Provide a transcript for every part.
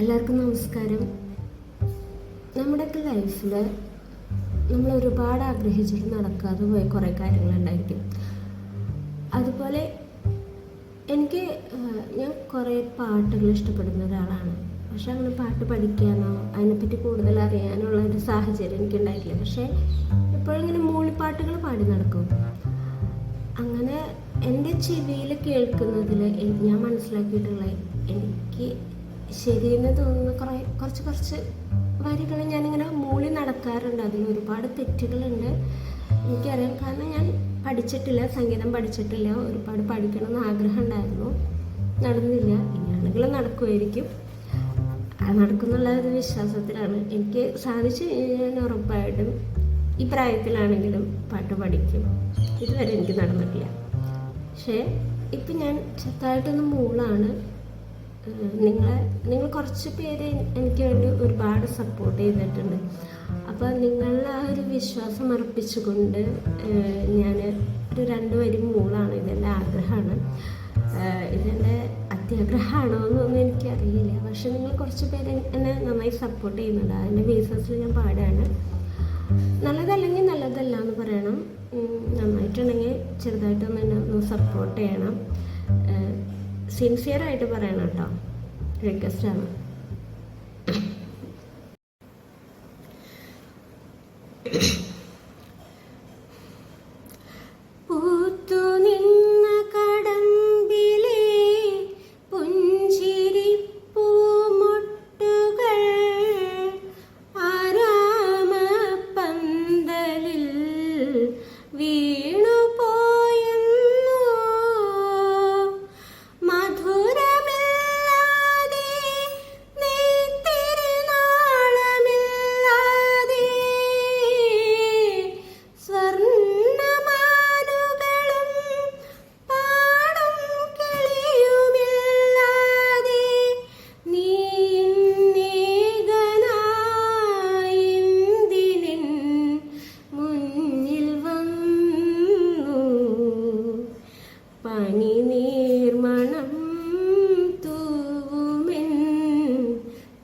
എല്ലാവർക്കും നമസ്കാരം. നമ്മുടെയൊക്കെ ലൈഫിൽ നമ്മൾ ഒരുപാട് ആഗ്രഹിച്ചിട്ട് നടക്കാതെ പോയ കുറേ കാര്യങ്ങളുണ്ടായിരിക്കും. അതുപോലെ എനിക്ക് ഞാൻ കുറേ പാട്ടുകൾ ഇഷ്ടപ്പെടുന്ന ഒരാളാണ്. പക്ഷെ അങ്ങനെ പാട്ട് പഠിക്കാനോ അതിനെപ്പറ്റി കൂടുതൽ അറിയാനുള്ള ഒരു സാഹചര്യം എനിക്ക് ഉണ്ടായിട്ടില്ല പക്ഷേ ഇപ്പോഴിങ്ങനെ മൂളിപ്പാട്ടുകൾ പാടി നടക്കും. അങ്ങനെ എന്റെ ചെവിയിൽ കേൾക്കുന്നതിൽ ഞാൻ മനസ്സിലാക്കിയിട്ടുള്ള എനിക്ക് ശരിയെന്ന് തോന്നുന്ന. കുറേ കുറച്ച് കുറച്ച് വരികൾ ഞാനിങ്ങനെ മൂളി നടക്കാറുണ്ട് അതിൽ ഒരുപാട് തെറ്റുകളുണ്ട്. എനിക്കറിയാം. കാരണം ഞാൻ പഠിച്ചിട്ടില്ല സംഗീതം പഠിച്ചിട്ടില്ല. ഒരുപാട് പഠിക്കണം എന്ന് ആഗ്രഹം ഉണ്ടായിരുന്നു നടന്നില്ല. ഇനിയാണെങ്കിലും നടക്കുമായിരിക്കും നടക്കുന്നുള്ള ഒരു വിശ്വാസത്തിലാണ്. എനിക്ക് സാധിച്ചു ഞാൻ ഉറപ്പായിട്ടും ഈ പ്രായത്തിലാണെങ്കിലും പാട്ട് പഠിക്കും. ഇതുവരെ എനിക്ക് നടന്നിട്ടില്ല. പക്ഷേ ഇപ്പം ഞാൻ ചെറുതായിട്ടൊന്ന് മൂളാണ്. നിങ്ങളെ നിങ്ങൾ കുറച്ച് പേര് എനിക്ക് വേണ്ടി ഒരുപാട് സപ്പോർട്ട് ചെയ്തിട്ടുണ്ട്. അപ്പോൾ നിങ്ങളുടെ ആ ഒരു വിശ്വാസം അർപ്പിച്ചുകൊണ്ട് ഞാൻ ഒരു രണ്ട് വരി മൂളാണ്. ഇതെന്റെ ആഗ്രഹമാണ്. ഇതെന്റെ അത്യാഗ്രഹമാണോ എന്നൊന്നും എനിക്കറിയില്ല. പക്ഷെ നിങ്ങൾ കുറച്ച് പേര് എന്നെ നന്നായി സപ്പോർട്ട് ചെയ്യുന്നുണ്ട്. അതിന്റെ ബേസിസിൽ ഞാൻ പാടുകയാണ്. നല്ലതല്ലെങ്കിൽ നല്ലതല്ല എന്ന് പറയണം. നന്നായിട്ടുണ്ടെങ്കിൽ ചെറുതായിട്ടൊന്ന് എന്നെ ഒന്ന് സപ്പോർട്ട് ചെയ്യണം. സിൻസിയറായിട്ട് പറയണം കേട്ടോ. റിക്വസ്റ്റാണ്. പൂത്തു പനി നീർമണം തൂവുമെൻ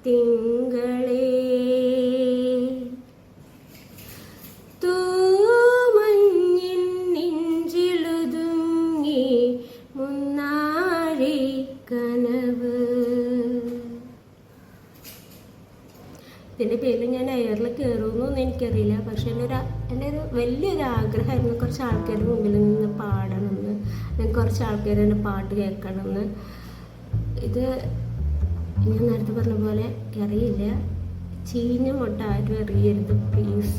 തിങ്കളേ. തൂമഞ്ഞിൻ നെഞ്ചിലുതുങ്ങി മുന്നാഴി കനവ്. ഇതിന്റെ പേരിൽ ഞാൻ എയറിൽ കയറുമെന്നൊന്നും എനിക്കറിയില്ല. പക്ഷേ എന്റെ ഒരു എന്റെ ഒരു വലിയൊരു ആഗ്രഹമായിരുന്നു കുറച്ച് ആൾക്കാരുടെ മുമ്പിൽ നിന്ന് പാടണമെന്ന്. ഞാൻ കുറച്ച് ആൾക്കാർ എന്റെ പാട്ട് കേൾക്കണമെന്ന്. ഇത് ഞാൻ നേരത്തെ പറഞ്ഞ പോലെ അറിയില്ല. ചീഞ്ഞ മുട്ട ആരും അറിയരുത്. പ്ലീസ്